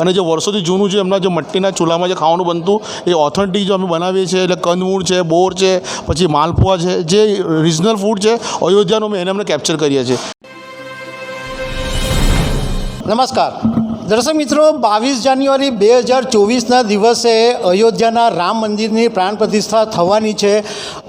અને જે વર્ષોથી જૂનું છે એમના જે મટ્ટીના ચૂલામાં જે ખાવાનું બનતું, એ ઓથેન્ટિક જે અમે બનાવીએ છીએ, એટલે કંદમૂળ છે, બોર છે, પછી માલપુઆ છે, જે રિજનલ ફૂડ છે, અયોધ્યાનું અમે એને અમને કેપ્ચર કરીએ છીએ. નમસ્કાર. દર્શક મિત્રો, બાવીસ જાન્યુઆરી બે હજાર ચોવીસના દિવસે અયોધ્યાના રામ મંદિરની પ્રાણ પ્રતિષ્ઠા થવાની છે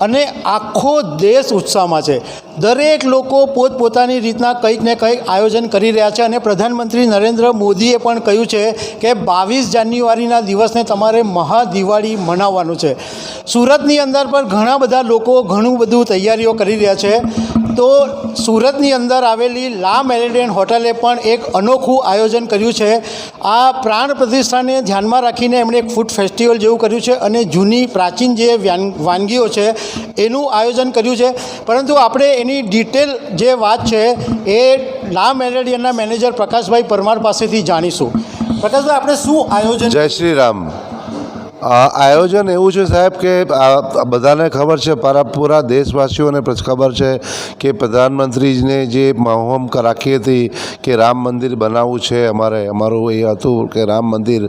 અને આખો દેશ ઉત્સાહમાં છે. દરેક લોકો પોતપોતાની રીતના કંઈક ને કંઈક આયોજન કરી રહ્યા છે અને પ્રધાનમંત્રી નરેન્દ્ર મોદીએ પણ કહ્યું છે કે બાવીસ જાન્યુઆરીના દિવસને તમારે મહાદિવાળી મનાવવાનું છે. સુરતની અંદર પણ ઘણા બધા લોકો ઘણું બધું તૈયારીઓ કરી રહ્યા છે. તો સુરતની અંદર આવેલી લા મેરેડિયન હોટલે પણ એક અનોખું આયોજન કર્યું છે. આ પ્રાણ પ્રતિષ્ઠાને ધ્યાનમાં રાખીને એમણે એક ફૂડ ફેસ્ટિવલ જેવું કર્યું છે અને જૂની પ્રાચીન જે વાનગીઓ છે એનું આયોજન કર્યું છે. પરંતુ આપણે એની ડિટેલ જે વાત છે એ લા મેરેડિયનના મેનેજર પ્રકાશભાઈ પરમાર પાસેથી જાણીશું. પ્રકાશભાઈ, આપણે શું આયોજન જય શ્રી રામ. આયોજન એવું છે સાહેબ કે બધાને ખબર છે, પારા દેશવાસીઓને ખબર છે કે પ્રધાનમંત્રીજીને જે મહોમ રાખી હતી કે રામ મંદિર બનાવવું છે અમારે, અમારું એ હતું કે રામ મંદિર.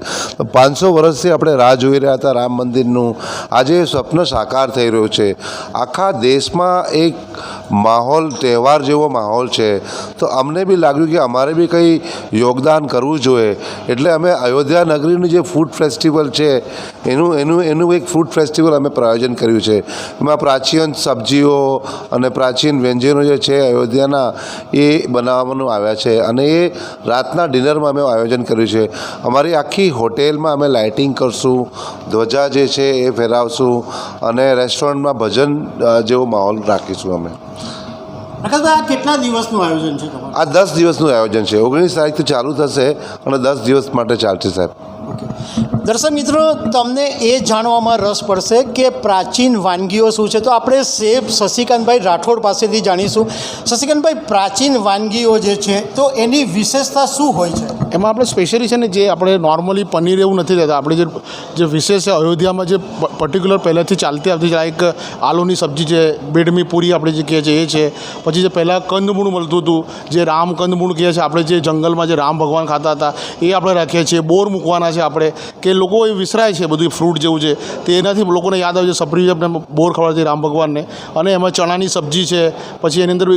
પાંચસો વર્ષથી આપણે રાહ જોઈ રહ્યા હતા રામ મંદિરનું. આજે સ્વપ્ન સાકાર થઈ રહ્યું છે. આખા દેશમાં એક માહોલ, તહેવાર જેવો માહોલ છે. તો અમને બી લાગ્યું કે અમારે બી કંઈ યોગદાન કરવું જોઈએ. એટલે અમે અયોધ્યા નગરીનું જે ફૂડ ફેસ્ટિવલ છે એનું એનું એનું એક ફૂડ ફેસ્ટિવલ અમે પ્રાયોજન કર્યું છે. એમાં પ્રાચીન સબ્જીઓ અને પ્રાચીન વ્યંજનો જે છે અયોધ્યાના એ બનાવવાનું આવ્યા છે. અને એ રાતના ડિનરમાં અમે આયોજન કર્યું છે. અમારી આખી હોટેલમાં અમે લાઇટિંગ કરશું ધ્વજા જે છે એ ફેરાવશું અને રેસ્ટોરન્ટમાં ભજન જેવો માહોલ રાખીશું અમે. કેટલા દિવસનું આયોજન છે આ દસ દિવસનું આયોજન છે. ઓગણીસ તારીખથી ચાલુ થશે અને દસ દિવસ માટે ચાલશે સાહેબ. દર્શક મિત્રો, તમને એ જાણવામાં રસ પડશે કે પ્રાચીન વાનગીઓ શું છે. તો આપણે શેફ શશિકાંતભાઈ રાઠોડ પાસેથી જાણીશું. શશિકાંતભાઈ, પ્રાચીન વાનગીઓ જે છે, તો એની વિશેષતા શું હોય છે? એમાં આપણે સ્પેશિયલી છે ને, જે આપણે નોર્મલી પનીર એવું નથી રહેતા. આપણે જે જે વિશેષ છે, અયોધ્યામાં જે પર્ટિક્યુલર પહેલેથી ચાલતી આવતી એક આલુની સબ્જી છે, બેડમી પૂરી આપણે જે કહીએ છીએ, એ છે. પછી જે પહેલાં કંદમૂળ મળતું હતું, જે રામ કંદમૂળ કહે છે આપણે, જે જંગલમાં જે રામ ભગવાન ખાતા હતા, એ આપણે રાખીએ છીએ. બોર મૂકવાના છે આપણે. કે લોકો એ વિસરાય છે બધું ફ્રૂટ જેવું છે. તે એનાથી લોકોને યાદ આવે છે, સપરી આપણે બોર છે, રામ ભગવાનને. અને એમાં ચણાની સબ્જી છે. પછી એની અંદર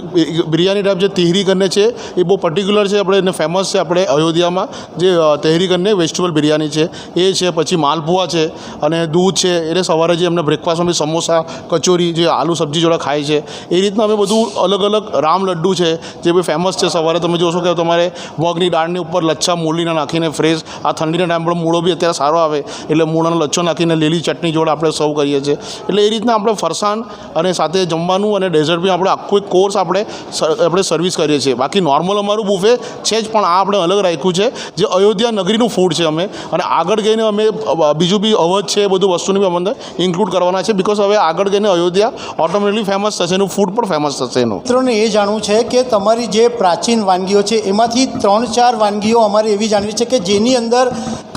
બિરયાની ટાઈપ જે તિહરી કરીને છે, એ બહુ પર્ટિક્યુલર છે. આપણે એને ફેમસ છે આપણે અયોધ્યામાં. જે તહેરી કરીને વેજીટેબલ બિરયાની છે. એ છે, પછી માલપુઆ છે. અને દૂધ છે. એટલે સવારે જે એમને બ્રેકફાસ્ટમાં બી સમોસા, કચોરી, જે આલુ સબ્જી જોડે ખાય છે. એ રીતના અમે બધું અલગ અલગ રામ લડ્ડુ છે, જે બી ફેમસ છે. સવારે તમે જોશો કે તમારે મગની દાળની ઉપર લચ્છા મૂળીના નાખીને ફ્રેશ આ ઠંડીના ટાઈમ પણ મૂળો બી અત્યારે સારો આવે એટલે મૂળાનો લચ્છો નાખીને લીલી ચટણી જોડે આપણે સર્વ કરીએ છીએ. એટલે એ રીતના આપણે ફરસાણ અને સાથે જમવાનું અને ડેઝર્ટ બી આપણે આખું એક કોર્સ આપણે આપણે સર્વિસ કરીએ છીએ. બાકી નોર્મલ અમારું બુફે છે જ, પણ આ આપણે અલગ રાખ્યું છે, જે અયોધ્યા નગરીનું ફૂડ છે અમે. અને આગળ જઈને અમે બીજું બી અવધ છે બધું વસ્તુને બી અમે ઇન્ક્લુડ કરવાના છે બિકોઝ હવે આગળ ગઈને અયોધ્યા ઓટોમેટિકલી ફેમસ થશે, એનું ફૂડ પણ ફેમસ થશે એનું. મિત્રોને એ જાણવું છે કે તમારી જે પ્રાચીન વાનગીઓ છે, એમાંથી ત્રણ ચાર વાનગીઓ અમારે એવી જાણવી છે કે જેની અંદર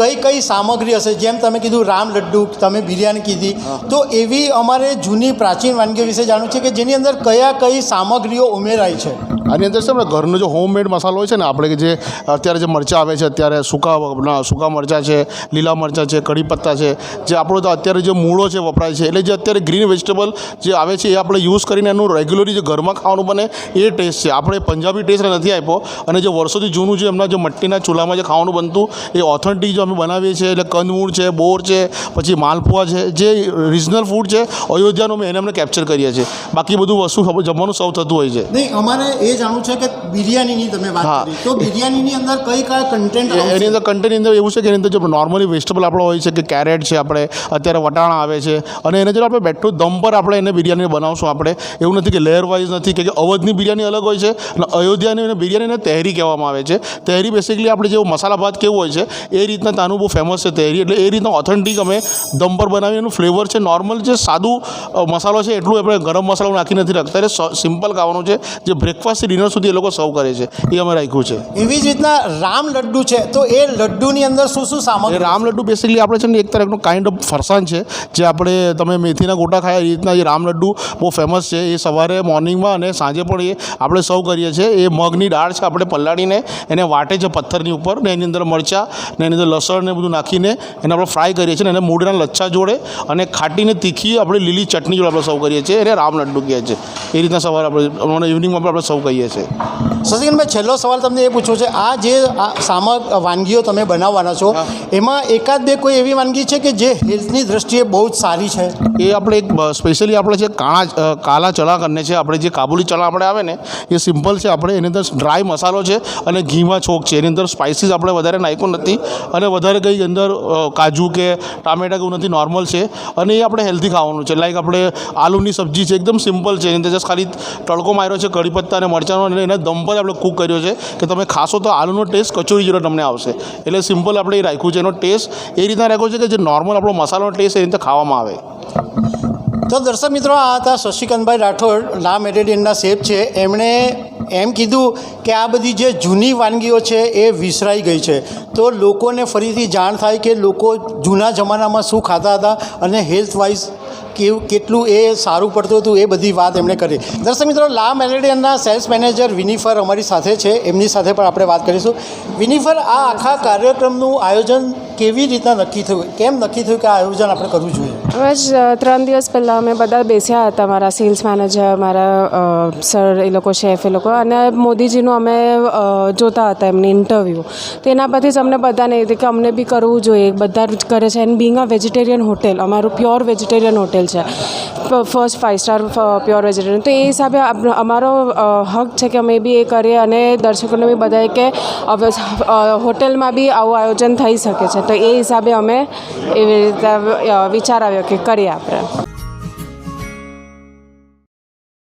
કઈ કઈ સામગ્રી હશે? જેમ તમે કીધું રામ લડ્ડુ તમે બિરયાની કીધી. તો એવી અમારે જૂની પ્રાચીન વાનગીઓ વિશે જાણવું છે કે જેની અંદર કયા કઈ સામગ્રીઓ ઉમેરાય છે? આની અંદર છે ને ઘરનો જે હોમમેડ મસાલો હોય છે ને, આપણે જે અત્યારે જે મરચાં આવે છે, અત્યારે સૂકા સૂકા મરચાં છે, લીલા મરચાં છે, કઢી પત્તા છે, જે આપણો તો અત્યારે જે મૂળો છે વપરાય છે, એટલે જે અત્યારે ગ્રીન વેજીટેબલ જે આવે છે એ આપણે યુઝ કરીને એનું રેગ્યુલરી જે ઘરમાં ખાવાનું બને એ ટેસ્ટ છે. આપણે પંજાબી ટેસ્ટ નથી આપ્યો, અને જે વર્ષોથી જૂનું જે એમના જે મટ્ટીના ચૂલામાં જે ખાવાનું બનતું, એ ઓથેન્ટિક જે અમે બનાવીએ છીએ, એટલે કંદમૂળ છે, બોર છે, પછી માલપુઆ છે, જે રિજનલ ફૂડ છે, અયોધ્યાનું અમે એને અમને કેપ્ચર કરીએ છીએ. બાકી બધું વસ્તુ જમવાનું સર્વ થતું હોય છે. નહીં, અમારે એ જાણવું છે કે બિરયાનીની તમે વાત. કરી. તો બિરયાનીની અંદર કઈ કયા કન્ટેન્ટ એ- એની અંદર કન્ટેન્ટ અંદર એવું છે કે એની અંદર જો નોર્મલી વેજીટેબલ આપણો હોય છે કે કેરેટ છે આપણે અત્યારે વટાણા આવે છે. અને એને જો આપણે બેઠું દમ પર આપણે એને બિરયાની બનાવશું આપણે. એવું નથી કે લેયર વાઇઝ નથી કે અવધની બિરયાની અલગ હોય છે. અને અયોધ્યાની બિરયાનીને તહેરી કહેવામાં આવે છે. તહેરી બેસિકલી આપણે જેવું મસાલા ભાત કેવું હોય છે એ રીતના તાનું બહુ ફેમસ છે તહેરી. એટલે એ રીતના ઓથેન્ટિક અમે દમ પર બનાવી એનું ફ્લેવર છે નોર્મલ જે સાદું મસાલો છે એટલું આપણે ગરમ મસાલો નાખી નથી રાખતા. એટલે સિમ્પલ ખાવાનું છે. જે બ્રેકફાસ્ટ બ્રેકફાસ્ટથી ડિનર સુધી એ લોકો સર્વ કરે છે. એ અમે રાખ્યું છે. એવી જ રીતના રામ લડ્ડુ છે તો એ લડ્ડુની અંદર શું શું સામગ્રી? રામ લડ્ડુ બેસિકલી આપણે છે ને એક તરફનું કાઇન્ડ ઓફ ફરસાણ છે જે આપણે તમે મેથીના ગોટા ખાયા એ રીતના એ રામ લડ્ડુ બહુ ફેમસ છે. એ સવારે મોર્નિંગમાં અને સાંજે પણ એ આપણે સર્વ કરીએ છીએ. એ મગની દાળ છે આપણે પલાળીને એને વાટે છે પથ્થરની ઉપર ને એની અંદર મરચાં ને એની અંદર લસણ ને બધું નાખીને એને આપણે ફ્રાય કરીએ છીએ ને એને મૂળના લચ્છા જોડે અને ખાટીને તીખી આપણે લીલી ચટણી જોડે આપણે સર્વ કરીએ છીએ. એને રામ લડ્ડુ કહે છે. એ રીતના સવારે આપણે ઇવનિંગમાં પણ આપણે સર્વ કરીએ છીએ સચિનભાઈ છેલ્લો સવાલ તમને એ પૂછવો છે આ જે આ સામગ વાનગીઓ તમે બનાવવાના છો એમાં એકાદ બે કોઈ એવી વાનગી છે કે જે હેલ્થની દ્રષ્ટિએ બહુ જ સારી છે? એ આપણે એક સ્પેશિયલી આપણે જે કાળા કાલા ચણા કરીને છે આપણે જે કાબુલી ચણા આપણે આવે ને એ સિમ્પલ છે આપણે એની અંદર ડ્રાય મસાલો છે અને ઘીમાં છોક છે એની અંદર સ્પાઇસીસ આપણે વધારે નાખ્યું નથી અને વધારે કંઈ અંદર કાજુ કે ટામેટા કે નથી નોર્મલ છે અને એ આપણે હેલ્ધી ખાવાનું છે. લાઈક આપણે આલુની સબ્જી છે એકદમ સિમ્પલ છે એની અંદર જસ્ટ ખાલી તડકો માર્યો છે કઢી પત્તા અને મરચાંનો અને એને દમ પર આપણે કૂક કર્યો છે કે તમે ખાશો તો આલુનો ટેસ્ટ કચોરી જેવો તમને આવશે. એટલે સિમ્પલ આપણે એ રાખ્યું છે. એનો ટેસ્ટ એ રીતના રાખ્યો છે કે જે નોર્મલ આપણો મસાલાનો ટેસ્ટ એ રીતે ખાવામાં આવે. તો દર્શક મિત્રો, આ હતા શશિકાંતભાઈ રાઠોડ, લા મેરેડિયનના શેફ છે. એમણે એમ કીધું કે આ બધી જે જૂની વાનગીઓ છે એ વિસરાઈ ગઈ છે. તો લોકોને ફરીથી જાણ થાય કે લોકો જૂના જમાનામાં શું ખાતા હતા અને હેલ્થ વાઇઝ કેવું, કેટલું એ સારું પડતું હતું એ બધી વાત એમણે કરી. દર્શક મિત્રો, લા મેલેડિયનના સેલ્સ મેનેજર વિનીફર અમારી સાથે છે. એમની સાથે પણ આપણે વાત કરીશું. વિનીફર, આ આખા કાર્યક્રમનું આયોજન કેવી રીતના નક્કી થયું? કેમ નક્કી થયું કે આ આયોજન આપણે કરવું જોઈએ? જ ત્રણ દિવસ પહેલાં અમે બધા બેસ્યા હતા, મારા સેલ્સ મેનેજર મારા સર એ લોકો શેફ એ લોકો, અને મોદીજીનું અમે જોતા હતા એમની ઇન્ટરવ્યૂ તેના પરથી જ અમને બધાને એ કે અમને બી કરવું જોઈએ, બધા જ કરે છે. And being a vegetarian hotel અમારું પ્યોર વેજીટેરિયન હોટેલ છે. First five star pure vegetarian તો એ હિસાબે અમારો હક છે કે અમે બી એ કરીએ અને દર્શકોને બી બધાએ કે હોટેલમાં બી આવું આયોજન થઈ શકે છે. તો એ હિસાબે અમે એવી રીતે વિચાર આવ્યો કે કરીએ આપણે.